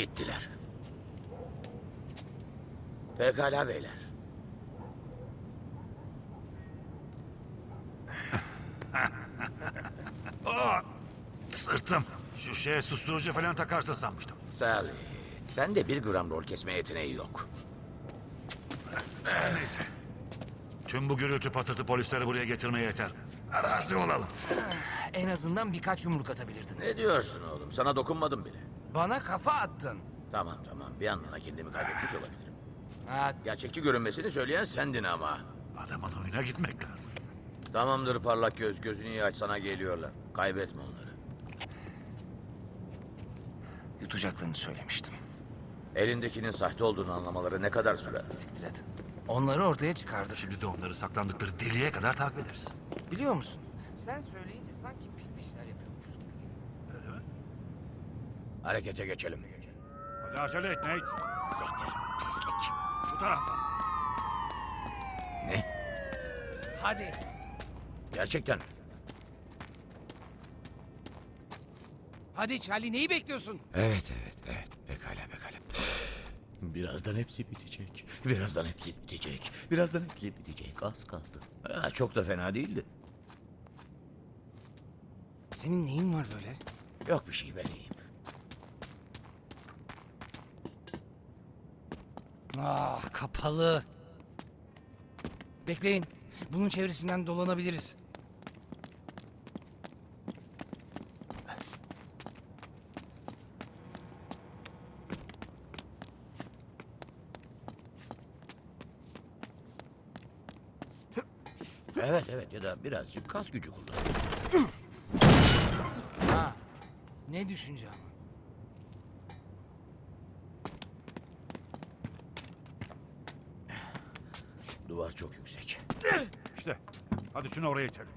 Gittiler. Pekala beyler. Sırtım. Şu şeye susturucu falan takarsın sanmıştım. Sally, sende bir gram rol kesme yeteneği yok. Her neyse. Tüm bu gürültü patırtı polisleri buraya getirmeye yeter. Arazi olalım. En azından birkaç yumruk atabilirdin. Ne diyorsun oğlum? Sana dokunmadım bile. Bana kafa attın. Tamam tamam bir anlığına kendimi kaybetmiş olabilirim. Ha, Gerçekçi görünmesini söyleyen sendin ama. Adamın oyuna gitmek lazım. Tamamdır parlak göz, gözünü iyi aç sana geliyorlar. Kaybetme onları. yutacaklarını söylemiştim. Elindekinin sahte olduğunu anlamaları ne kadar sürer? Siktir et. Onları ortaya çıkardık. Şimdi de onları saklandıkları deliğe kadar takip ederiz. Biliyor musun? Sen söyleyince sanki Harekete geçelim. Hadi acele et Nate. Siktir, pislik. Bu tarafa. Ne? Hadi. Gerçekten? Hadi Charlie neyi bekliyorsun? Evet, evet, evet. Pekala, pekala. Birazdan hepsi bitecek. Birazdan hepsi bitecek. Birazdan hepsi bitecek. Az kaldı. Ha, çok da fena değildi. Senin neyin var böyle? Yok bir şey ben iyiyim. Ah kapalı. Bekleyin. Bunun çevresinden dolanabiliriz. Evet, evet ya da birazcık kas gücü kullan. Ha. Ne düşünce ama? Çok yüksek. İşte. Hadi şunu oraya itelim.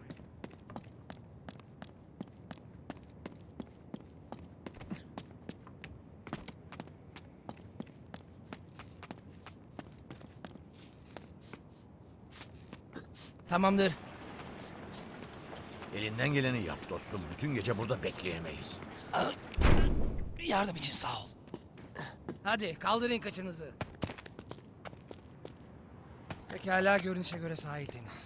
Tamamdır. Elinden geleni yap dostum. Bütün gece burada bekleyemeyiz. Yardım için sağ ol. Hadi kaldırın kaçınızı. Pekala görünüşe göre sahil temiz.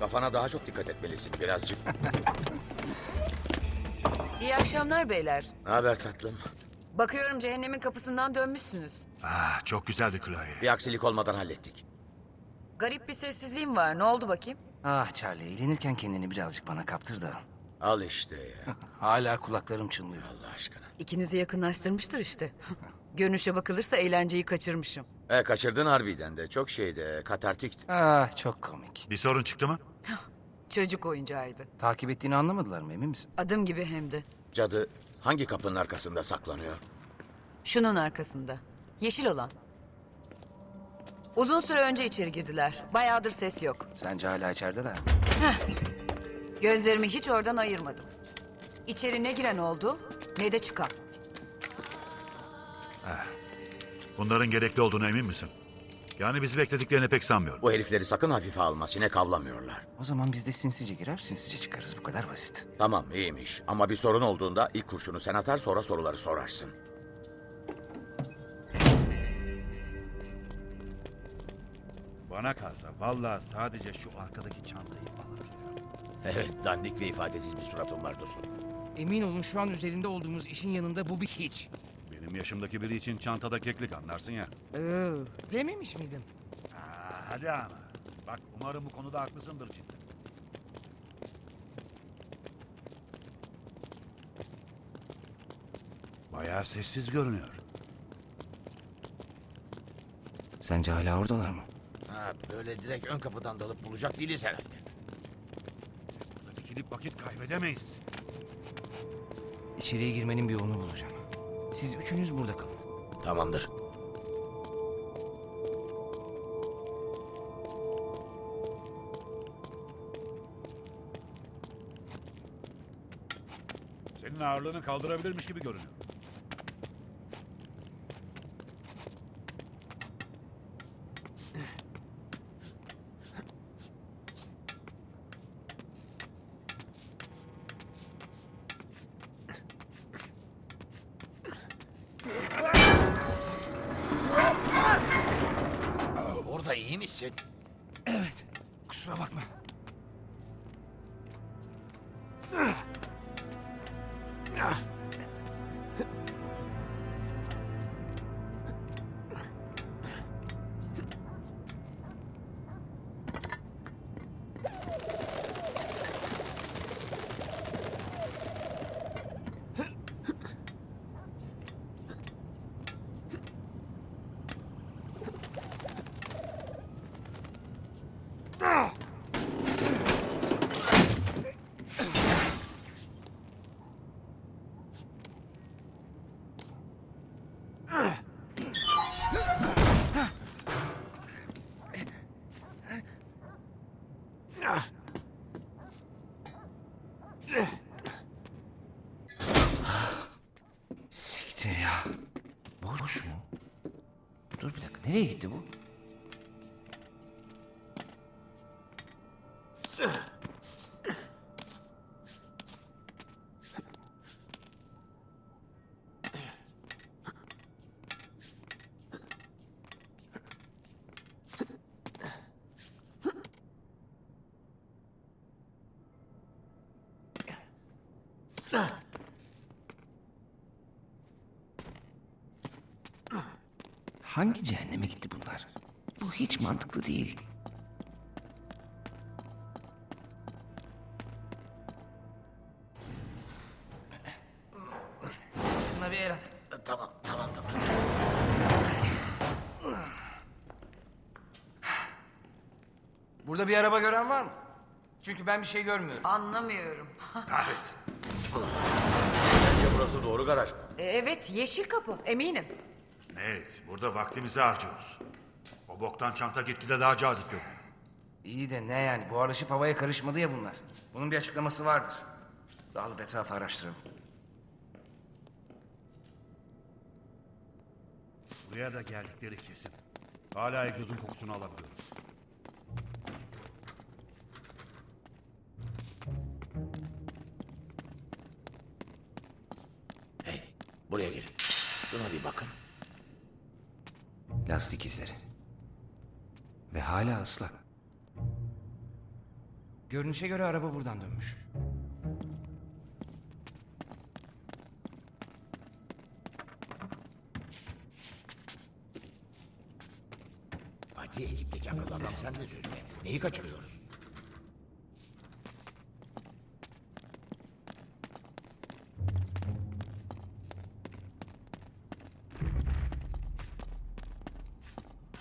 Kafana daha çok dikkat etmelisin birazcık. İyi akşamlar beyler. Ne haber tatlım? Bakıyorum cehennemin kapısından dönmüşsünüz. Ah, çok güzeldi Chloe. Bir aksilik olmadan hallettik. Garip bir sessizliğim var. Ne oldu bakayım? Ah Charlie eğlenirken kendini birazcık bana kaptır da. Al işte ya. Hala kulaklarım çınlıyor. Allah aşkına. İkinizi yakınlaştırmıştır işte. Görünüşe bakılırsa eğlenceyi kaçırmışım. E kaçırdın harbiden de. Çok şeydi. Katartikti. Ah çok komik. Bir sorun çıktı mı? Çocuk oyuncağıydı. Takip ettiğini anlamadılar mı emin misin? Adım gibi hem de. Cadı hangi kapının arkasında saklanıyor? Şunun arkasında. Yeşil olan. Uzun süre önce içeri girdiler. Bayağıdır ses yok. Sence hala içerideler mi? Gözlerimi hiç oradan ayırmadım. İçeri ne giren oldu ne de çıkan. Bunların gerekli olduğuna emin misin? Yani bizi beklediklerini pek sanmıyorum. Bu herifleri sakın hafife alma. Sinek avlamıyorlar. O zaman biz de sinsice girer sinsice çıkarız bu kadar basit. Tamam iyiymiş. Ama bir sorun olduğunda ilk kurşunu sen atar sonra soruları sorarsın. Bana kalsa vallahi sadece şu arkadaki çantayı. Evet dandik ve ifadesiz bir suratım var dostum. Emin olun şu an üzerinde olduğumuz işin yanında bu bir hiç. Benim yaşımdaki biri için çantada keklik anlarsın ya. Ee, Dememiş miydim? Aa, hadi ama. Bak umarım bu konuda haklısındır cidden. Bayağı sessiz görünüyor. Sence hala oradalar mı? Ha, böyle direkt ön kapıdan dalıp bulacak değiliz herhalde. Dikilip vakit kaybedemeyiz. İçeriye girmenin bir yolunu bulacağım. Siz üçünüz burada kalın. Tamamdır. Senin ağırlığını kaldırabilirmiş gibi görünüyor. İyi misin? Evet. Kusura bakma. Siktir Dur bir dakika. Nereye gitti bu? Hangi cehenneme gitti bunlar? Bu hiç mantıklı değil. Şuna bir el at. Tamam tamam tamam. Burada bir araba gören var mı? Çünkü ben bir şey görmüyorum. Anlamıyorum. Kahretsin. Bence burası doğru garaj. E, evet yeşil kapı eminim. Evet, burada vaktimizi harcıyoruz. O boktan çanta gitti de daha cazip görünüyor. İyi de ne yani? Buharlaşıp havaya karışmadı ya bunlar. Bunun bir açıklaması vardır. Dağılıp etrafı araştıralım. Buraya da geldikleri kesin. Hala egzozun kokusunu alabiliyorum. Hey buraya gelin. Şuna bir bakın. Lastik izleri. Ve hala ıslak. Görünüşe göre araba buradan dönmüş. Hadi ekipteki akıllı adam sen de sözle. Neyi kaçırıyoruz?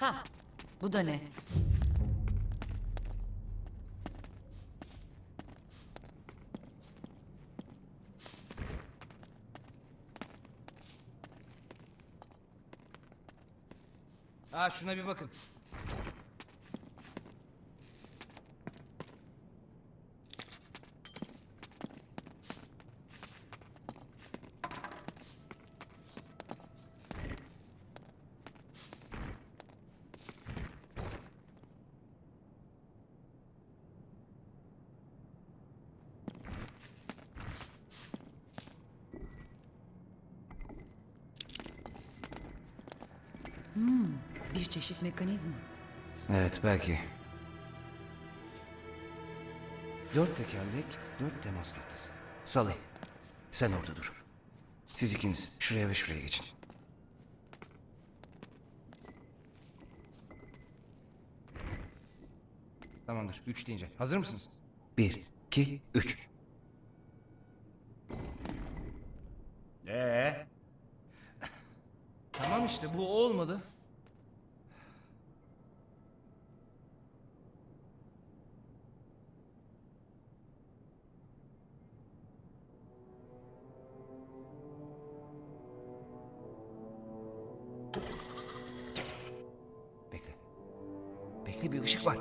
Ha, bu da ne? Ha şuna bir bakın. Bir çeşit mekanizma. Evet belki. Dört tekerlek, dört temas noktası. Salih. Sen orada dur. Siz ikiniz şuraya ve şuraya geçin. Tamamdır. Üç deyince. Hazır mısınız? Bir, iki, üç. Ee, işte bu olmadı. Bekle. Bekle bir ışık var.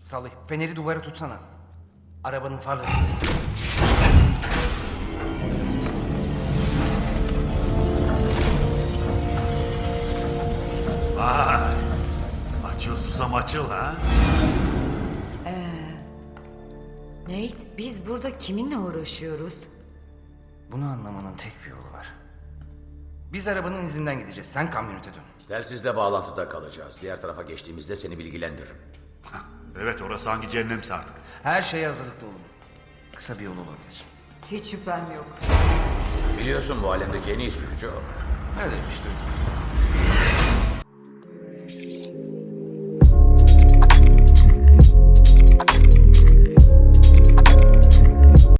Salih, feneri duvara tutsana. Arabanın farları. Susam açıl ha. Nate, biz burada kiminle uğraşıyoruz? Bunu anlamanın tek bir yolu var. Biz arabanın izinden gideceğiz. Sen kamyonete dön. Telsizle bağlantıda kalacağız. Diğer tarafa geçtiğimizde seni bilgilendiririm. Evet orası hangi cehennemse artık. Her şeye hazırlıklı olun. Kısa bir yol olabilir. Hiç şüphem yok. Biliyorsun bu alemdeki en iyi sürücü o. Öyle demiş duydum.